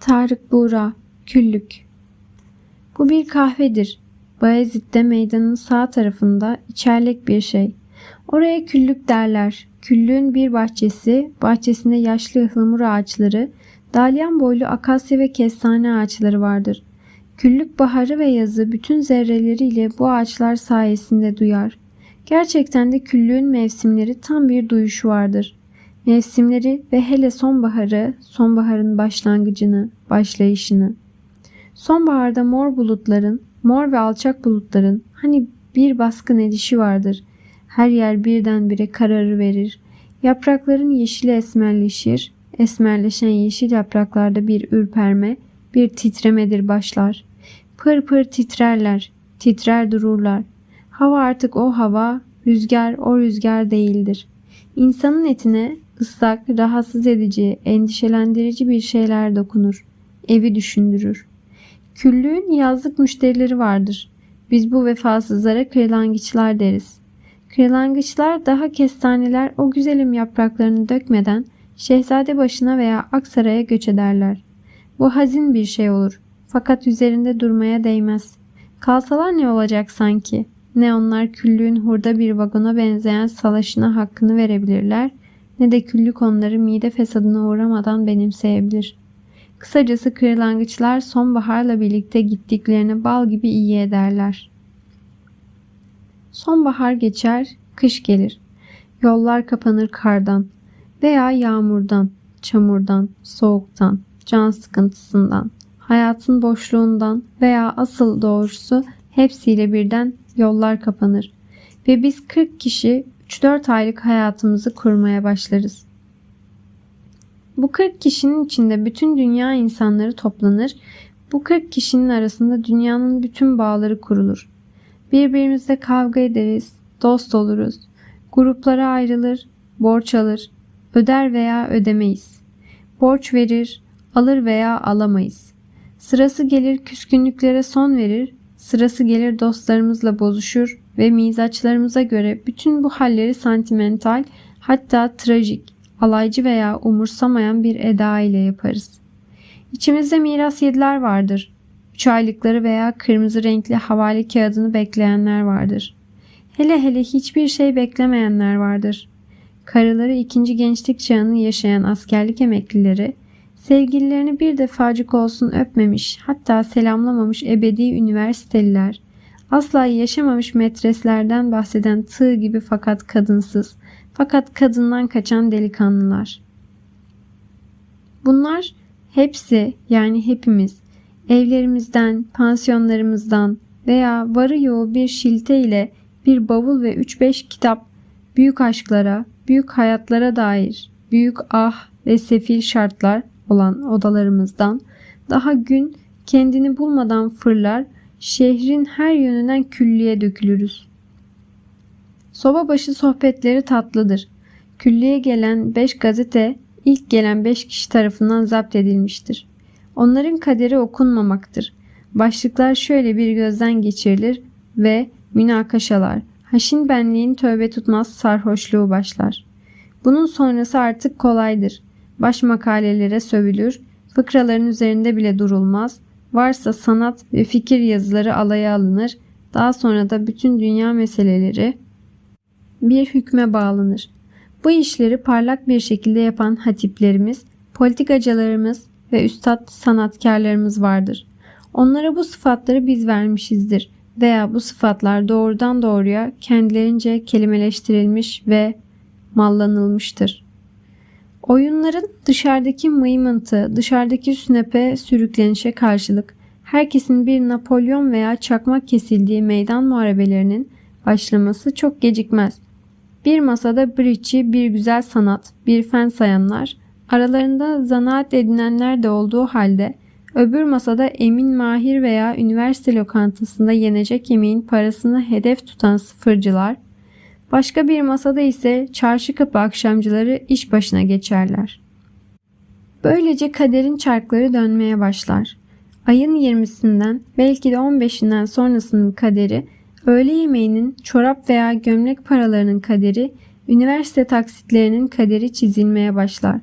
Tarık Buğra, Küllük Bu bir kahvedir. Bayezid'de meydanın sağ tarafında içerlek bir şey. Oraya küllük derler. Küllüğün bir bahçesi, bahçesinde yaşlı ıhlamur ağaçları, dalyan boylu akasya ve kestane ağaçları vardır. Küllük baharı ve yazı bütün zerreleriyle bu ağaçlar sayesinde duyar. Gerçekten de küllüğün mevsimleri tam bir duyuşu vardır. Mevsimleri ve hele sonbaharı, sonbaharın başlangıcını, başlayışını. Sonbaharda mor bulutların, mor ve alçak bulutların hani bir baskın edişi vardır. Her yer birdenbire kararı verir. Yaprakların yeşili esmerleşir. Esmerleşen yeşil yapraklarda bir ürperme, bir titremedir başlar. Pır pır titrerler, titrer dururlar. Hava artık o hava, rüzgar o rüzgar değildir. İnsanın etine ıslak, rahatsız edici, endişelendirici bir şeyler dokunur. Evi düşündürür. Küllüğün yazlık müşterileri vardır. Biz bu vefasızlara kırlangıçlar deriz. Kırlangıçlar daha kestaneler o güzelim yapraklarını dökmeden şehzade başına veya Aksaray'a göç ederler. Bu hazin bir şey olur. Fakat üzerinde durmaya değmez. Kalsalar ne olacak sanki? Ne onlar küllüğün hurda bir vagona benzeyen salaşına hakkını verebilirler ne de küllük onları mide fesadına uğramadan benimseyebilir. Kısacası kırlangıçlar sonbaharla birlikte gittiklerini bal gibi iyi ederler. Sonbahar geçer, kış gelir. Yollar kapanır kardan veya yağmurdan, çamurdan, soğuktan, can sıkıntısından, hayatın boşluğundan veya asıl doğrusu hepsiyle birden yollar kapanır ve biz 40 kişi 3-4 aylık hayatımızı kurmaya başlarız. Bu 40 kişinin içinde bütün dünya insanları toplanır. Bu 40 kişinin arasında dünyanın bütün bağları kurulur. Birbirimizle kavga ederiz, dost oluruz. Gruplara ayrılır, borç alır, öder veya ödemeyiz. Borç verir, alır veya alamayız. Sırası gelir küskünlüklere son verir, sırası gelir dostlarımızla bozuşur ve mizaçlarımıza göre bütün bu halleri santimental hatta trajik, alaycı veya umursamayan bir eda ile yaparız. İçimizde miras yediler vardır. Üç aylıkları veya kırmızı renkli havale kağıdını bekleyenler vardır. Hele hele hiçbir şey beklemeyenler vardır. Karıları ikinci gençlik çağını yaşayan askerlik emeklileri, sevgililerini bir defacık olsun öpmemiş hatta selamlamamış ebedi üniversiteliler, asla yaşamamış metreslerden bahseden tığ gibi fakat kadınsız, fakat kadından kaçan delikanlılar. Bunlar hepsi yani hepimiz evlerimizden, pansiyonlarımızdan veya varı yoğu bir şilte ile bir bavul ve 3-5 kitap büyük aşklara, büyük hayatlara dair büyük ah ve sefil şartlar olan odalarımızdan daha gün kendini bulmadan fırlar, şehrin her yönünden külliye dökülürüz. Soba başı sohbetleri tatlıdır. Külliye gelen 5 gazete ilk gelen 5 kişi tarafından zapt edilmiştir. Onların kaderi okunmamaktır. Başlıklar şöyle bir gözden geçirilir ve münakaşalar, haşin benliğin tövbe tutmaz sarhoşluğu başlar. Bunun sonrası artık kolaydır. Baş makalelere sövülür, fıkraların üzerinde bile durulmaz, varsa sanat ve fikir yazıları alaya alınır, daha sonra da bütün dünya meseleleri bir hükme bağlanır. Bu işleri parlak bir şekilde yapan hatiplerimiz, politikacılarımız ve üstad sanatkarlarımız vardır. Onlara bu sıfatları biz vermişizdir veya bu sıfatlar doğrudan doğruya kendilerince kelimeleştirilmiş ve mallanılmıştır. Oyunların dışarıdaki mıymıntı, dışarıdaki sünepe sürüklenişe karşılık herkesin bir Napolyon veya çakmak kesildiği meydan muharebelerinin başlaması çok gecikmez. Bir masada bridge'i bir güzel sanat, bir fen sayanlar, aralarında zanaat edinenler de olduğu halde öbür masada emin mahir veya üniversite lokantasında yenecek yemeğin parasını hedef tutan sıfırcılar, başka bir masada ise çarşı kapı akşamcıları iş başına geçerler. Böylece kaderin çarkları dönmeye başlar. Ayın 20'sinden belki de 15'inden sonrasının kaderi Öğle yemeğinin, çorap veya gömlek paralarının kaderi, üniversite taksitlerinin kaderi çizilmeye başlar.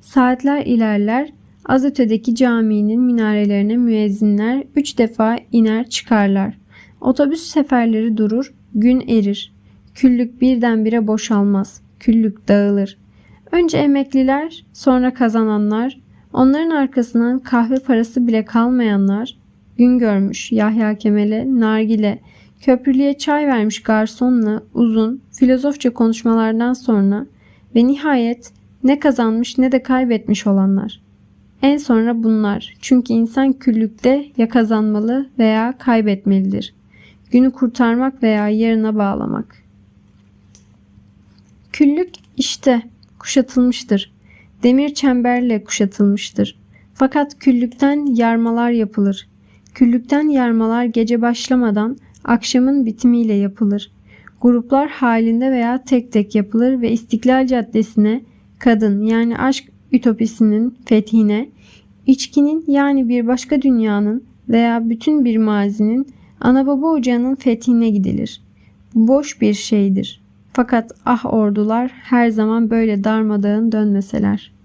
Saatler ilerler, Az ötedeki caminin minarelerine müezzinler üç defa iner çıkarlar. Otobüs seferleri durur, gün erir. Küllük birdenbire boşalmaz, küllük dağılır. Önce emekliler, sonra kazananlar, onların arkasından kahve parası bile kalmayanlar, gün görmüş Yahya Kemal'e nargile, köprülüye çay vermiş garsonla uzun, filozofça konuşmalardan sonra ve nihayet ne kazanmış ne de kaybetmiş olanlar. En sonra bunlar. Çünkü insan küllükte ya kazanmalı veya kaybetmelidir. Günü kurtarmak veya yarına bağlamak. Küllük işte kuşatılmıştır. Demir çemberle kuşatılmıştır. Fakat küllükten yarmalar yapılır. Küllükten yarmalar gece başlamadan akşamın bitimiyle yapılır. Gruplar halinde veya tek tek yapılır ve İstiklal Caddesi'ne kadın yani aşk ütopisinin fethine, içkinin yani bir başka dünyanın veya bütün bir mazinin ana baba ocağının fethine gidilir. Boş bir şeydir. Fakat ah ordular her zaman böyle darmadağın dönmeseler.''